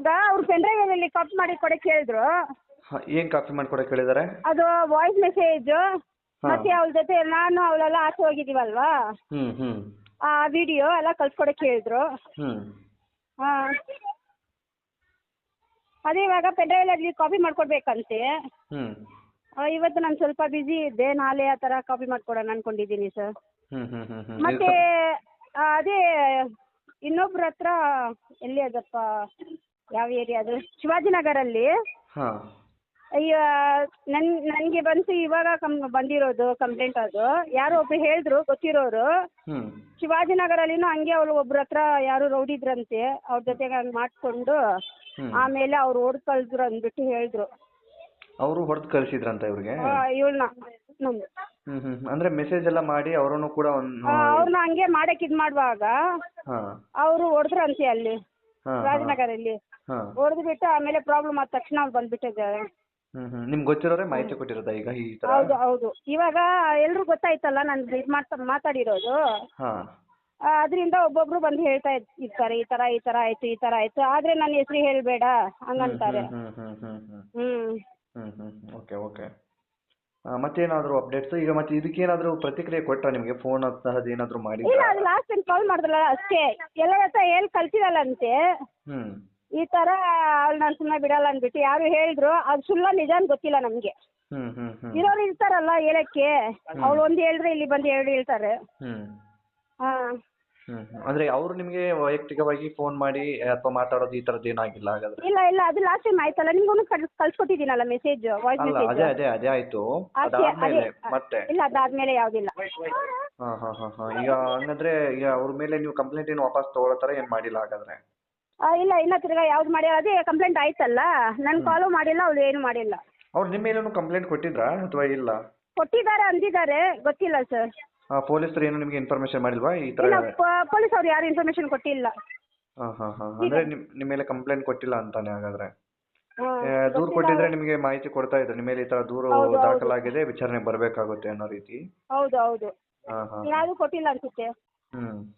ಇವಾಗ ಅವ್ರು ಪೆನ್ಡ್ರೈವಲ್ಲಿ ಕಾಪಿ ಮಾಡಿ ಕೊಡಕ್ಕೆ ಹೇಳಿದ್ರು ಹಾಂ ಏನು ಕಾಪಿ ಮಾಡ್ಕೊಡಕ್ಕೆ ಹೇಳಿದ್ದಾರೆ ಅದು ವಾಯ್ಸ್ ಮೆಸೇಜ್ ಹಾ. ಮತ್ತೆ ಅವಳ ಜೊತೆ ನಾನು ಅವಳೆಲ್ಲ ಆಚೆ ಹೋಗಿದೀವಲ್ವಾ ಹ್ಮ್ ಹ್ಮ್. ಆ ವಿಡಿಯೋ ಎಲ್ಲ ಕಳ್ಸ್ಕೊಡಕ್ಕೆ ಹೇಳಿದ್ರು ಹ್ಮ್. ಹಾಂ. ಅದೇ ಇವಾಗ ಪೆನ್ಡ್ರೈವಲ್ಲಿ ಕಾಪಿ ಮಾಡ್ಕೊಡ್ಬೇಕಂತೆ. ಆ, ಇವತ್ತು ನಾನು ಸ್ವಲ್ಪ ಬ್ಯುಸಿ ಇದ್ದೆ. ನಾಳೆ ಆ ತರ ಕಾಪಿ ಮಾಡ್ಕೊಡೋಣ ಅನ್ಕೊಂಡಿದ್ದೀನಿ ಸರ್ ಮತ್ತೆ ಆ, ಅದೇ ಇನ್ನೊಬ್ರ ಹತ್ರ ಎಲ್ಲಿ ಅದಪ್ಪ ಯಾವ ಏರಿಯಾ ಅದು? ಶಿವಾಜಿನಗರಲ್ಲಿ? ಹಾಂ. ಅಯ್ಯ ನನ್ ನನಗೆ ಬಂತು ಇವಾಗ ಕಮ್ ಬಂದಿರೋದು ಕಂಪ್ಲೇಂಟ್ ಅದು. ಯಾರೋ ಒಬ್ರು ಹೇಳಿದ್ರು ಗೊತ್ತಿರೋರು. ಹ್ಞೂ ಶಿವಾಜಿನಗರಲ್ಲಿನೂ ಹಂಗೆ ಅವ್ರು ಒಬ್ರ ಹತ್ರ ಯಾರು ರೌಡಿದ್ರಂತೆ ಅವ್ರ ಜೊತೆಗೆ ಹಂಗ್ ಮಾಡಿಕೊಂಡು ಆಮೇಲೆ ಅವ್ರು ಓಡ್ ಕಳ್ಸಿದ್ರು ಅಂದ್ಬಿಟ್ಟು ಹೇಳಿದ್ರು. ಅವರು ಹೊಡೆದು ಕಳಿಸಿದ್ರಂತ ಇವ್ರಿಗೆ? ಇವಳನ್ನ ನಮ್ದು ಹ್ಮ್ ಅಂದರೆ ಮೆಸೇಜ್ ಎಲ್ಲ ಮಾಡಿ ಅವರನ್ನು ಕೂಡ ಒಂದು ಅವ್ರನ್ನ ಹಂಗೆ ಮಾಡಕ್ಕೆ ಇದ್ ಮಾಡುವಾಗ ಹಾಂ. ಅವರು ಹೊಡೆದ್ರಂತೆ ಅಲ್ಲಿ. ಹಾಂ ಇಲ್ಲಿ ಹಾ. ಹೊಡೆದು ಬಿಟ್ಟು ಆಮೇಲೆ ಪ್ರಾಬ್ಲಮ್ ಆದ ತಕ್ಷಣ ಅವ್ರು ಬಂದ್ಬಿಟ್ಟಿದ್ದಾರೆ. ನಿಮ್ಗೆ ಗೊತ್ತಿರೋರೇ ಮಾಹಿತಿ ಕೊಟ್ಟಿರೋದಾ ಈಗ ಈ ತರ? ಹೌದು ಹೌದು. ಇವಾಗ ಎಲ್ರು ಗೊತ್ತಾಯ್ತಲ್ಲ ನಾನು ಇದು ಮಾಡ್ತಾ ಮಾತಾಡಿರೋದು. ಅದ್ರಿಂದ ಅದರಿಂದ ಒಬ್ಬೊಬ್ರು ಬಂದು ಹೇಳ್ತಾ ಇರ್- ಇರ್ತಾರೆ ಈ ತರ ಈ ತರ ಆಯ್ತು ಈ ತರ ಆಯ್ತು. ಆದ್ರೆ ನನ್ನ ಹೆಸರು ಹೇಳ್ಬೇಡ ಹಂಗಂತಾರೆ. ಹ್ಮ್ ಹ್ಮ್ ಹ್ಮ್ ಹ್ಮ್ ಹ್ಮ್. ಹ್ಮ್. ಹ್ಞೂ ಓಕೆ ಓಕೆ. ಮತ್ತೇನಾದರೂ ಅಪ್ಡೇಟ್ಸ್ ಈಗ ಮತ್ತೆ ಇದಕ್ಕೇನಾದರೂ ಪ್ರತಿಕ್ರಿಯೆ ಕೊಟ್ಟರೆ ನಿಮಗೆ? ಫೋನ್ ಅಂತಹದ್ದು ಏನಾದರೂ ಇಲ್ಲ ಮಾಡಿದ್ರಾ ಅದು ಲಾಸ್ಟ್ ಟೈಮ್ ಕಾಲ್ ಮಾಡಿದ್ರಲ್ಲ ಅಷ್ಟೇ. ಎಲ್ಲರ ಹತ್ರ ಹೇಳಿ ಕಳ್ಸಿರಲ್ಲಂತೆ ಹ್ಞೂ ಈ ತರ ಅವ್ಳು ನಾನು ಸುಮ್ಮನೆ ಬಿಡಲ್ಲ ಅಂದ್ಬಿಟ್ಟು ಯಾರು ಹೇಳಿದ್ರು ಅದು ಸುಳ್ಳ ನಿಜ ಅಂತ ಗೊತ್ತಿಲ್ಲ ನಮಗೆ. ಹ್ಞೂ ಹ್ಞೂ ಹ್ಞೂ ಇರೋರು ಇರ್ತಾರಲ್ಲ ಹೇಳಕ್ಕೆ. ಅವ್ಳು ಒಂದು ಹೇಳಿದ್ರೆ ಇಲ್ಲಿ ಬಂದು ಎರಡು ಹೇಳ್ತಾರೆ. ಹ್ಞೂ ಹಾಂ ಹ್ಞೂ ಅಂದ್ರೆ ಅವ್ರು ನಿಮಗೆ ವೈಯಕ್ತಿಕವಾಗಿ ಫೋನ್ ಮಾಡಿ ಅಥವಾ ಮಾತಾಡೋದು ಈ ತರದ್ದು ಏನಾಗಿಲ್ಲ ಹಾಗಾದ್ರೆ? ಇಲ್ಲ ಇಲ್ಲ. ಅದು ಲಾಸ್ಟ್ ಟೈಮ್ ಆಯ್ತಲ್ಲ. ನಿಮ್ಗೂ ಕಳ್ಸ್ಕೊಟ್ಟಿದ್ದೀನಲ್ಲ ಮೆಸೇಜ್ ವಾಯ್ಸ್ ಅಲ್ಲ ಮೆಸೇಜ್ ಅದೇ ಅದೇ ಅದೇ ಆಯ್ತು. ಅದಾದ್ಮೇಲೆ ಮತ್ತೆ? ಇಲ್ಲ ಅದಾದ್ಮೇಲೆ ಯಾವ್ದಿಲ್ಲ. ಹಾ ಹಾ ಹಾಂ ಹಾಂ. ಈಗ ಹಂಗಂದ್ರೆ ಈಗ ಅವ್ರ ಮೇಲೆ ನೀವು ಕಂಪ್ಲೇಂಟ್ ಏನು ವಾಪಸ್ ತಗೊಳ್ಳೋ ತರ ಏನು ಮಾಡಿಲ್ಲ ಹಾಗಾದ್ರೆ? ಇಲ್ಲ ಇನ್ನ ತಿರ್ಗಾ ಯಾವ್ದು ಮಾಡಿಲ್ಲ ಅದೇ ಕಂಪ್ಲೇಂಟ್ ಆಯ್ತಲ್ಲ. ನನ್ ಕಾಲು ಮಾಡಿಲ್ಲ ಅವ್ಳು ಏನು ಮಾಡಿಲ್ಲ. ಅವ್ರು ನಿಮ್ಮ ಮೇಲೇನು ಕಂಪ್ಲೇಂಟ್ ಕೊಟ್ಟಿದ್ರಾ ಅಥವಾ ಇಲ್ಲ? ಕೊಟ್ಟಿದ್ದಾರೆ ಅಂದಿದ್ದಾರೆ. ಗೊತ್ತಿಲ್ಲ ಸರ್ ಪೊಲೀಸರು ಏನು ನಿಮಗೆ ಇನ್ಫಾರ್ಮೇಶನ್ ಮಾಡಿಲ್ವಾ? ಈ ತರ ಇಲ್ಲ ಪೊಲೀಸ್ ಅವ್ರು ಯಾರು ಇನ್ಫಾರ್ಮೇಶನ್ ಕೊಟ್ಟಿಲ್ಲ. ಹಾ ಹಾ ಹಾ. ಅಂದ್ರೆ ನಿಮ್ಮ ಮೇಲೆ ಕಂಪ್ಲೇಂಟ್ ಕೊಟ್ಟಿಲ್ಲ ಅಂತಾನೆ ಹಾಗಾದ್ರೆ. ಹ್ಮ್. ಏ, ದೂರು ಕೊಟ್ಟಿದ್ರೆ ನಿಮಗೆ ಮಾಹಿತಿ ಕೊಡ್ತಾ ಇದ್ರು. ನಿಮ್ಮ ಮೇಲೆ ಈ ತರ ದೂರು ಹೌದು, ಹೌದು. ದಾಖಲಾಗಿದೆ ವಿಚಾರಣೆ ಬರಬೇಕಾಗುತ್ತೆ ಅನ್ನೋ ರೀತಿ. ಹೌದು ಹೌದು. ಹಾ ಹಾ ಯಾರು ಕೊಟ್ಟಿಲ್ಲ ಅನ್ಸುತ್ತೆ. ಹ್ಞೂ